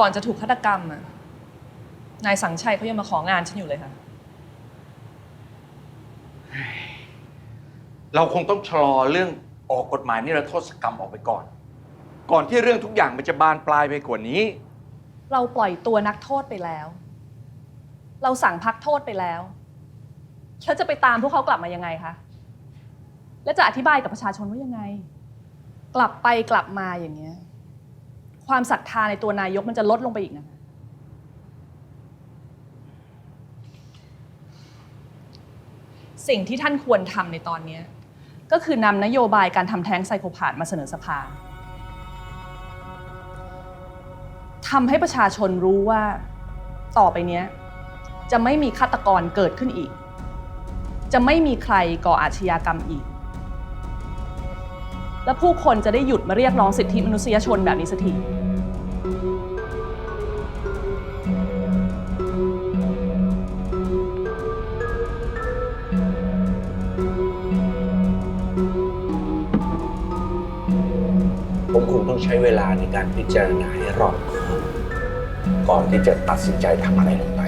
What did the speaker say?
ก่อนจะถูกฆาตกรรมอะนายสังชัยเขายังมาของานฉันอยู่เลยค่ะ เราคงต้องชะลอเรื่องออกกฎหมายนิรโทษกรรมออกไปก่อน ก่อนที่เรื่องทุกอย่างมันจะบานปลายไปกว่านี้ เราปล่อยตัวนักโทษไปแล้ว เราสั่งพักโทษไปแล้วแล้วจะไปตามพวกเขากลับมายังไงคะ และจะอธิบายกับประชาชนว่ายังไง กลับไปกลับมาอย่างเงี้ย ความศรัทธาในตัวนายกมันจะลดลงไปอีกนะสิ่งที่ท่านควรทำในตอนนี้ก็คือนำนโยบายการทำแท้งไซโคพาธมาเสนอสภาทำให้ประชาชนรู้ว่าต่อไปเนี้ยจะไม่มีฆาตกรเกิดขึ้นอีก จะไม่มีใครก่ออาชญากรรมอีก และผู้คนจะได้หยุดมาเรียกร้องสิทธิมนุษยชนแบบนี้สักทีผมคงต้องใช้เวลาในการพิจารณาให้รอบคอบก่อนที่จะตัดสินใจทำอะไรลงไป